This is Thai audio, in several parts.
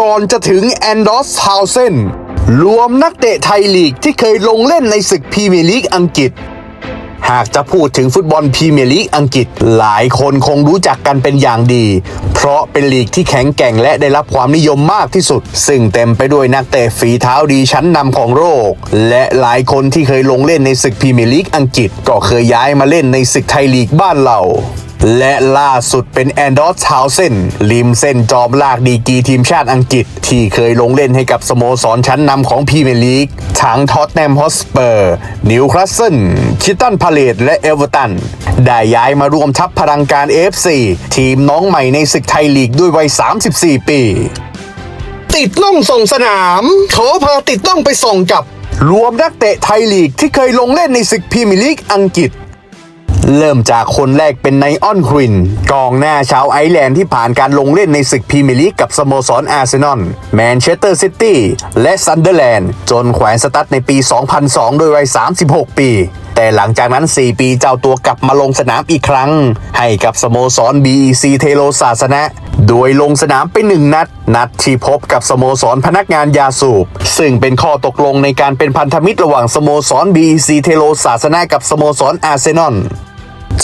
ก่อนจะถึงแอนดอสฮาวเซนรวมนักเตะไทยลีกที่เคยลงเล่นในศึกพรีเมียร์ลีกอังกฤษ หากจะพูดถึงฟุตบอลพรีเมียร์ลีกอังกฤษ หลายคนคงรู้จักกันเป็นอย่างดี เพราะเป็นลีกที่แข็งแกร่งและได้รับความนิยมมากที่สุด ซึ่งเต็มไปด้วยนักเตะฝีเท้าดีชั้นนำของโลกและหลายคนที่เคยลงเล่นในศึกพรีเมียร์ลีกอังกฤษ ก็เคยย้ายมาเล่นในศึกไทยลีกบ้านเรา และล่าสุดเป็นแอนดอร์ทาวเซนริมเส้นจอมลากดีกรีทีมชาติอังกฤษ ที่เคยลงเล่นให้กับสโมสรชั้นนำของพรีเมียร์ลีกทั้งท็อตแนมฮอสเปอร์ นิวคาสเซิลคิตตันพาเลตและเอเวอร์ตัน ได้ย้ายมารวมทัพพลังการ AFC ทีมน้องใหม่ในศึกไทยลีกด้วยวัย 34 ปี ติดล่องส่งสนามขอพาติดล่องไปส่งกับ รวมนักเตะไทยลีกที่เคยลงเล่นในศึกพรีเมียร์ลีกอังกฤษ เริ่มจากคนแรกเป็นไนออนควินกองหน้าชาวไอร์แลนด์ที่ผ่านการลงเล่นในศึกพรีเมียร์ลีกกับสโมสรอาร์เซนอลแมนเชสเตอร์ซิตี้และซันเดอร์แลนด์จนแขวนสตั๊ดในปี 2002 โดยวัย 36 ปีแต่หลังจากนั้น 4 ปีเจ้าตัวกลับมาลงสนามอีกครั้ง ให้กับสโมสร BEC เทโลศาสนะ โดยลงสนามไปหนึ่งนัด นัดที่พบกับสโมสรพนักงานยาสูบ ซึ่งเป็นข้อตกลงในการเป็นพันธมิตรระหว่างสโมสร BEC เทโลศาสนะกับสโมสรอาร์เซนอล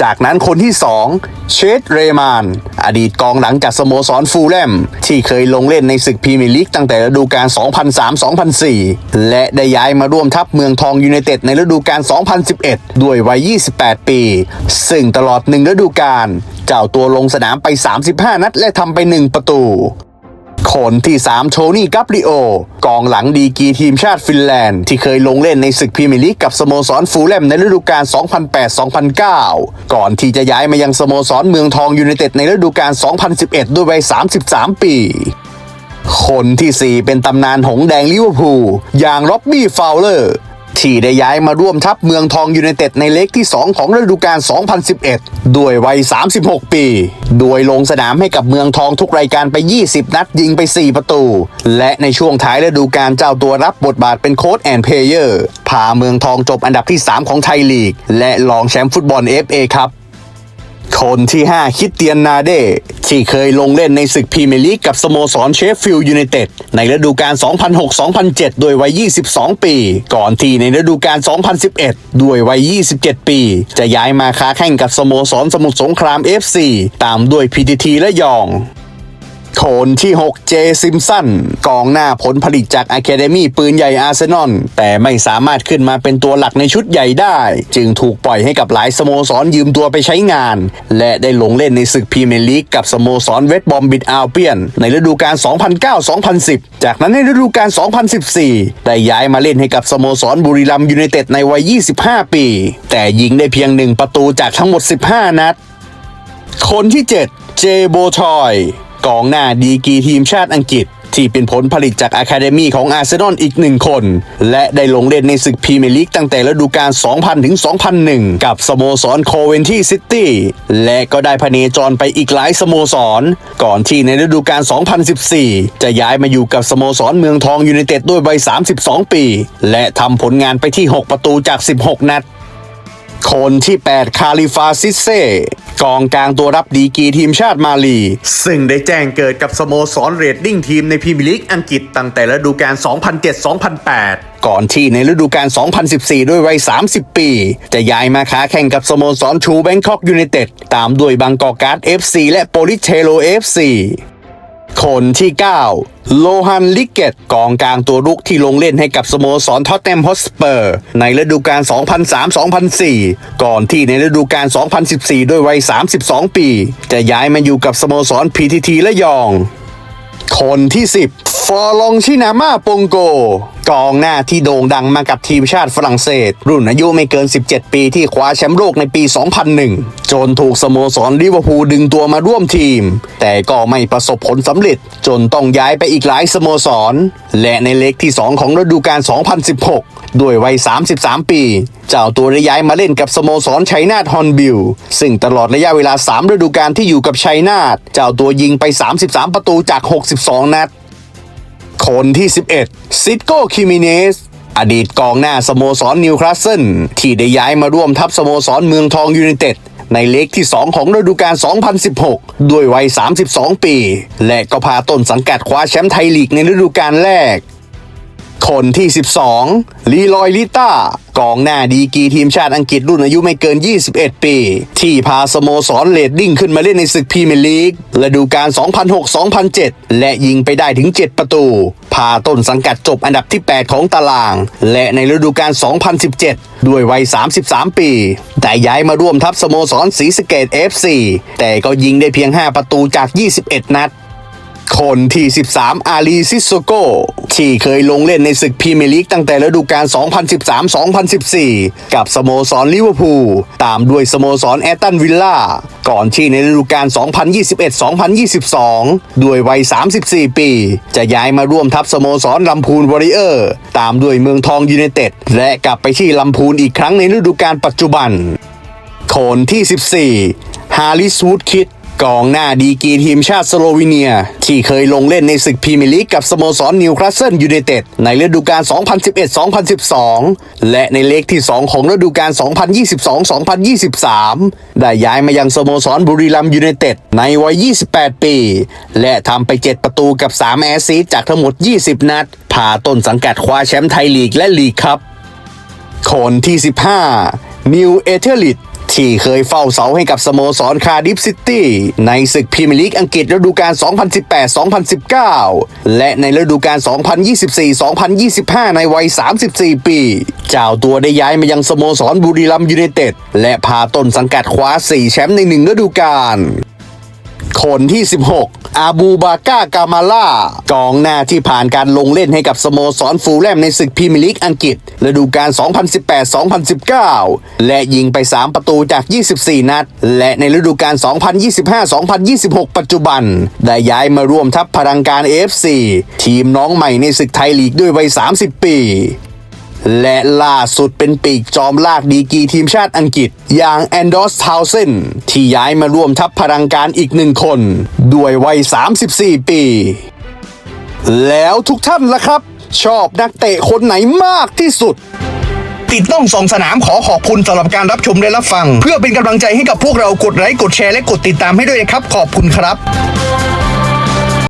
จากนั้นคนที่ 2 เชดเรมาน อดีตกองหลังจากสโมสรฟูลแลม ที่เคยลงเล่นในศึกพรีเมียร์ลีกตั้งแต่ฤดูกาล 2003-2004 และได้ย้ายมาร่วมทัพเมืองทองยูไนเต็ดในฤดูกาล 2011 ด้วยวัย 28 ปี ซึ่งตลอดหนึ่งฤดูกาลเจ้าตัวลงสนามไป 35 นัดและทำไป 1 ประตู คนที่ 3 โทนี่กัปริโอ กองหลังดีกีทีมชาติฟินแลนด์ ที่เคยลงเล่นในศึกพรีเมียร์ลีกกับสโมสรฟูลแลมในฤดูกาล 2008-2009 ก่อนที่จะย้ายมายังสโมสรเมืองทองยูไนเต็ดในฤดูกาล 2011 ด้วยวัย 33 ปีคนที่ 4 เป็นตำนานหงแดงลิเวอร์พูลอย่างร็อบบี้ฟาวเลอร์ ที่ได้ย้ายมาร่วมทัพเมืองทองยูไนเต็ดในเล็กที่ 2 ของฤดูกาล 2011 ด้วยวัย 36 ปี โดยลงสนามให้กับเมืองทองทุกรายการไป 20 นัดยิงไป 4 ประตู และในช่วงท้ายฤดูกาลเจ้าตัวรับบทบาทเป็นโค้ชแอนเพเยอร์ พาเมืองทองจบอันดับที่ 3 ของไทยลีก และรองแชมป์ฟุตบอล FA ครับ คนที่ 5 คิดเตียนนาเดที่เคยลงเล่นในศึกพรีเมียร์ลีกกับสโมสรเชฟฟิลด์ยูไนเต็ดในฤดูกาล 2006-2007 ด้วยวัย 22 ปี ก่อนที่ในฤดูกาล 2011 ด้วยวัย 27 ปี จะย้ายมาค้าแข่งกับสโมสรสมุทรสงคราม FC ตามด้วยพีทีทีและยอง คนที่ 6 เจซิมสันกองหน้าผลผลิตจากอะคาเดมี่ปืนใหญ่อาร์เซนอลแต่ไม่สามารถขึ้นมาเป็นตัวหลักในชุดใหญ่ได้ จึงถูกปล่อยให้กับหลายสโมสรยืมตัวไปใช้งาน และได้ลงเล่นในศึกพรีเมียร์ลีกกับสโมสรเวสต์บอมบิดอัลเปียน ในฤดูกาล 2009-2010 จากนั้นในฤดูกาล 2014 ได้ย้ายมาเล่นให้กับสโมสรบุรีรัมย์ยูไนเต็ดในวัย 25 ปี แต่ยิงได้เพียงหนึ่งประตูจากทั้งหมด 15 นัด คนที่ 7 เจโบทอย กองหน้าดีกีทีมชาติอังกฤษ ที่เป็นผลผลิตจากอะคาเดมี่ของอาร์เซนอลอีกหนึ่งคน และได้ลงเล่นในศึกพรีเมียร์ลีกตั้งแต่ฤดูกาล 2000 ถึง 2001 กับสโมสรโคเวนที่ซิตี้และก็ได้พเนจรไปอีกหลายสโมสร ก่อนที่ในฤดูกาล 2014 จะย้ายมาอยู่กับสโมสรเมืองทองยูไนเต็ดด้วยวัย 32 ปี และทำผลงานไปที่ 6 ประตูจาก 16 นัดคนที่ 8 คาลิฟาซิเซ กองกลางตัวรับดีกรีทีมชาติมาลี ซึ่งได้แจ้งเกิดกับสโมสรเรดดิ้งทีมในพรีเมียร์ลีกอังกฤษตั้งแต่ฤดูกาล 2007-2008ก่อนที่ในฤดูกาล 2014 ด้วยวัย 30 ปี จะย้ายมาค้าแข่งกับสโมสรชูแบงคอกยูไนเต็ด ตามด้วยบางกอกการ์ด FC และโปลิเทโล FC คนที่ 9 โลฮันลิเกตกองกลางตัวรุกที่ลงเล่นให้กับสโมสรท็อตแนมฮอสเปอร์ ในฤดูกาล 2003-2004 ก่อนที่ในฤดูกาล 2014 ด้วยวัย 32 ปี จะย้ายมาอยู่กับสโมสร PTT และยอง คนที่ 10 ฟอร์ลองชินาม่าปงโก กองหน้าที่โด่งดังมากับทีมชาติฝรั่งเศส รุ่นอายุไม่เกิน 17 ปีที่คว้าแชมป์โลกในปี 2001 จนถูกสโมสรลิเวอร์พูลดึงตัวมาร่วมทีม แต่ก็ไม่ประสบผลสำเร็จ จนต้องย้ายไปอีกหลายสโมสร และในเล็กที่ 2 ของฤดูกาล 2016 ด้วยวัย 33 ปี เจ้าตัวได้ย้ายมาเล่นกับสโมสรชัยนาทฮอนบิล ซึ่งตลอดระยะเวลา 3 ฤดูกาลที่อยู่กับชัยนาทเจ้าตัวยิงไป 33 ประตูจาก 62 นัด คนที่ 11 ซิดโก้คิมิเนสอดีตกองหน้าสโมสรนิวคาสเซิลที่ได้ย้ายมาร่วมทัพสโมสรเมืองทองยูไนเต็ดในเล็กที่ 2 ของฤดูกาล 2016 ด้วยวัย 32 ปี และก็พาต้นสังกัดคว้าแชมป์ไทยลีกในฤดูกาลแรก คนที่ 12 ลีลอยลิต้ากองหน้าดีกีทีมชาติอังกฤษรุ่นอายุไม่เกิน 21 ปี ที่พาสโมสรเลดดิ้งขึ้นมาเล่นในศึกพรีเมียร์ลีกฤดูกาล 2006-2007 และยิงไปได้ถึง 7 ประตู พาต้นสังกัดจบอันดับที่ 8 ของตาราง และในฤดูกาล 2017 ด้วยวัย 33 ปี แต่ย้ายมาร่วมทัพสโมสรศรีสเกด FC แต่ก็ยิงได้เพียง 5 ประตูจาก 21 นัด คนที่ 13 อาลีซิโซโกที่เคยลงเล่นในศึกพรีเมียร์ลีกตั้งแต่ฤดูกาล 2013-2014 กับสโมสรลิเวอร์พูล ตามด้วยสโมสรแอตตันวิลล่า ก่อนที่ในฤดูกาล 2021-2022 ด้วยวัย 34 ปี จะย้ายมาร่วมทัพสโมสรลำพูนวอริเออร์ ตามด้วยเมืองทองยูไนเต็ด และกลับไปที่ลำพูนอีกครั้งในฤดูกาลปัจจุบันคนที่ 14 ฮาริสวูดคิด กองหน้าดีกีทีมชาติสโลวีเนีย ที่เคยลงเล่นในศึกพรีเมียร์ลีกกับสโมสรนิวคาสเซิลยูไนเต็ดในฤดูกาล 2011-2012 และในเลกที่ 2 ของฤดูกาล 2022-2023 ได้ย้ายมายังสโมสรบุรีรัมยูไนเต็ดในวัย 28 ปี และทำไป 7 ประตูกับ 3 แอสซิสต์จากทั้งหมด 20 นัดพาต้นสังกัดคว้าแชมป์ไทยลีกและลีกครับคนที่ 15 นิวเอเทอร์ลิต ที่เคยเฝ้าเสาให้กับสโมสรคาร์ดิฟซิตี้ในศึกพรีเมียร์ลีกอังกฤษฤดูกาล 2018-2019 และในฤดูกาล 2024-2025 ในวัย 34 ปี เจ้าตัวได้ย้ายมายังสโมสรบุรีรัมย์ยูไนเต็ดและพาต้นสังกัดคว้า 4 แชมป์ในหนึ่งฤดูกาล คนที่ 16 อาบูบาก้ากามาล่ากองหน้าที่ผ่านการลงเล่นให้กับสโมสรฟูลแลมในศึกพรีเมียร์ลีกอังกฤษฤดูกาล 2018-2019 และยิงไป 3 ประตูจาก 24 นัด และในฤดูกาล 2025-2026 ปัจจุบัน ได้ย้ายมาร่วมทัพพลังการ AFC ทีมน้องใหม่ในศึกไทยลีกด้วยวัย 30 ปี และล่าสุดเป็นปีกจอมลากดีกีทีมชาติอังกฤษ อย่างแอนดอสทาวเซนที่ย้ายมาร่วมทัพพลังการอีกหนึ่งคน ด้วยวัย 34 ปี แล้วทุกท่านล่ะครับ ชอบนักเตะคนไหนมากที่สุดติดต้องสองสนามขอขอบคุณสำหรับการรับชมและรับฟัง เพื่อเป็นกำลังใจให้กับพวกเรากดไลค์กดแชร์และกดติดตามให้ด้วยนะครับ ขอบคุณครับ